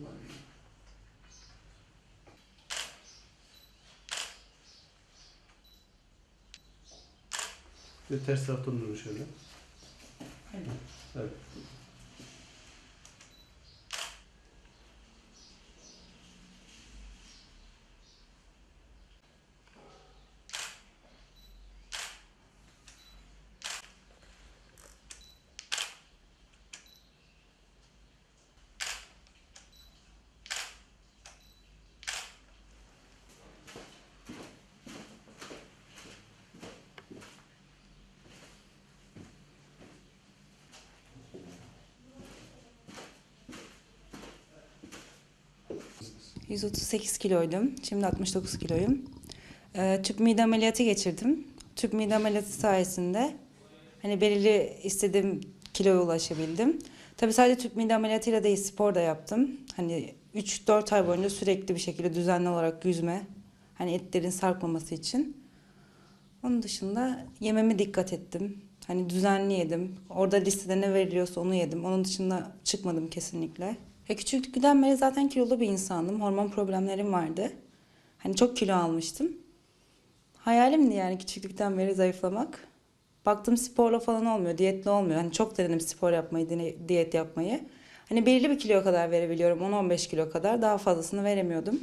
kullanıyor. Ve ters taraftan durun şöyle. Aynen. Evet. 138 kiloydum. Şimdi 69 kiloyum. Ee, tüp mide ameliyatı geçirdim. Tüp mide ameliyatı sayesinde hani belirli istediğim kiloya ulaşabildim. Tabii sadece tüp mide ameliyatıyla değil spor da yaptım. Hani 3-4 ay boyunca sürekli bir şekilde düzenli olarak yüzme. Hani etlerin sarkmaması için. Onun dışında yememe dikkat ettim. Hani düzenli yedim. Orada listede ne veriliyorsa onu yedim. Onun dışında çıkmadım kesinlikle. Ya küçüklükten beri zaten kilolu bir insandım. Hormon problemlerim vardı. Hani çok kilo almıştım. Hayalimdi yani küçüklükten beri zayıflamak. Baktım sporla falan olmuyor, diyetle olmuyor. Hani çok denedim spor yapmayı, diyet yapmayı. Hani belirli bir kiloya kadar verebiliyorum, 10-15 kilo kadar. Daha fazlasını veremiyordum.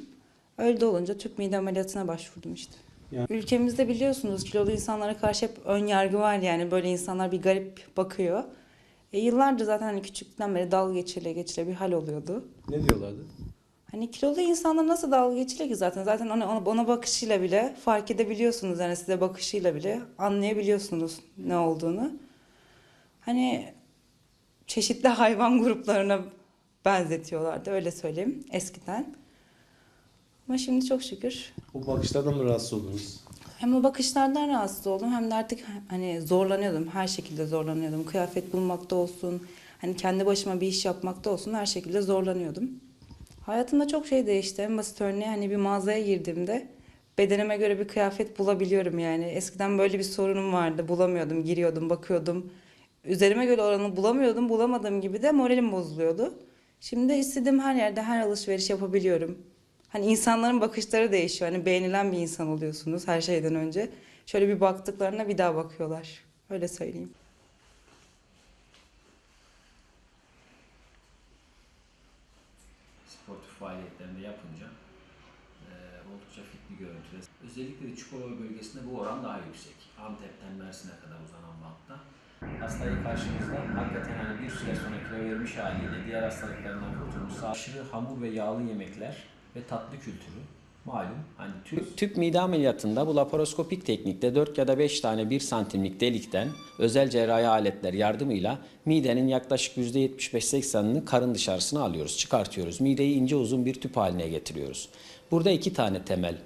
Öyle olunca tüp mide ameliyatına başvurdum işte. Yani- Ülkemizde biliyorsunuz kilolu insanlara karşı hep ön yargı var yani böyle insanlar bir garip bakıyor. E, yıllardır zaten hani küçükten beri dalga geçile geçile bir hal oluyordu. Ne diyorlardı? Hani kilolu insanlar nasıl dalga geçilir ki zaten? Zaten ona, ona, ona bakışıyla bile fark edebiliyorsunuz. Yani size bakışıyla bile anlayabiliyorsunuz ne olduğunu. Hani çeşitli hayvan gruplarına benzetiyorlardı öyle söyleyeyim eskiden. Ama şimdi çok şükür O bakışlardan mı rahatsız oldunuz? Hem o bakışlardan rahatsız oldum hem de artık hani zorlanıyordum. Her şekilde zorlanıyordum. Kıyafet bulmakta olsun, hani kendi başıma bir iş yapmakta olsun her şekilde zorlanıyordum. Hayatımda çok şey değişti. En basit örneği hani bir mağazaya girdiğimde bedenime göre bir kıyafet bulabiliyorum yani. Eskiden böyle bir sorunum vardı. Bulamıyordum, giriyordum, bakıyordum. Üzerime göre oranı bulamıyordum. Bulamadığım gibi de moralim bozuluyordu. Şimdi istediğim her yerde her alışveriş yapabiliyorum. Hani insanların bakışları değişiyor. Hani beğenilen bir insan oluyorsunuz her şeyden önce. Şöyle bir baktıklarına bir daha bakıyorlar. Öyle söyleyeyim. sportif faaliyetlerinde yapınca e, oldukça fit bir görüntüde. Özellikle de Çukurova bölgesinde bu oran daha yüksek. Antep'ten Mersin'e kadar uzanan bantta. Hastayı karşımızda hakikaten hani bir süre sonra kilo vermiş haliyle diğer hastalıklarından kurtulmuş. Aşırı hamur ve yağlı yemekler ve tatlı kültürü malum hani tüp, tüp mide ameliyatında bu laparoskopik teknikte 4 ya da 5 tane 1 santimlik delikten özel cerrahi aletler yardımıyla midenin yaklaşık %75-80'ini karın dışarısına alıyoruz, çıkartıyoruz. Mideyi ince uzun bir tüp haline getiriyoruz. Burada iki tane temel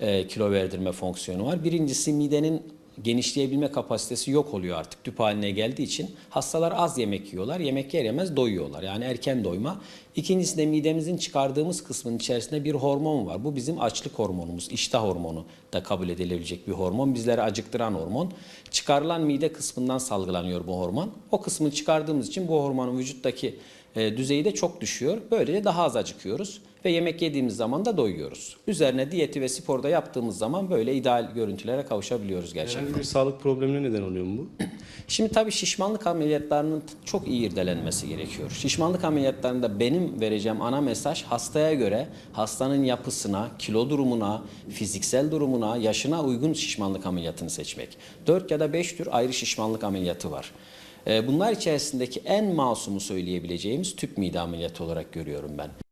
e, kilo verdirme fonksiyonu var. Birincisi midenin genişleyebilme kapasitesi yok oluyor artık tüp haline geldiği için. Hastalar az yemek yiyorlar. Yemek yer yemez doyuyorlar. Yani erken doyma. İkincisi de midemizin çıkardığımız kısmın içerisinde bir hormon var. Bu bizim açlık hormonumuz. iştah hormonu da kabul edilebilecek bir hormon. Bizleri acıktıran hormon. Çıkarılan mide kısmından salgılanıyor bu hormon. O kısmı çıkardığımız için bu hormonun vücuttaki e, düzeyi de çok düşüyor. Böylece daha az acıkıyoruz ve yemek yediğimiz zaman da doyuyoruz. Üzerine diyeti ve sporda yaptığımız zaman böyle ideal görüntülere kavuşabiliyoruz gerçekten. Herhangi bir sağlık problemine neden oluyor mu bu? Şimdi tabii şişmanlık ameliyatlarının çok iyi irdelenmesi gerekiyor. Şişmanlık ameliyatlarında benim vereceğim ana mesaj hastaya göre hastanın yapısına, kilo durumuna, fiziksel durumuna, yaşına uygun şişmanlık ameliyatını seçmek. 4 ya da 5 tür ayrı şişmanlık ameliyatı var. Ee, Bunlar içerisindeki en masumu söyleyebileceğimiz tüp mide ameliyatı olarak görüyorum ben.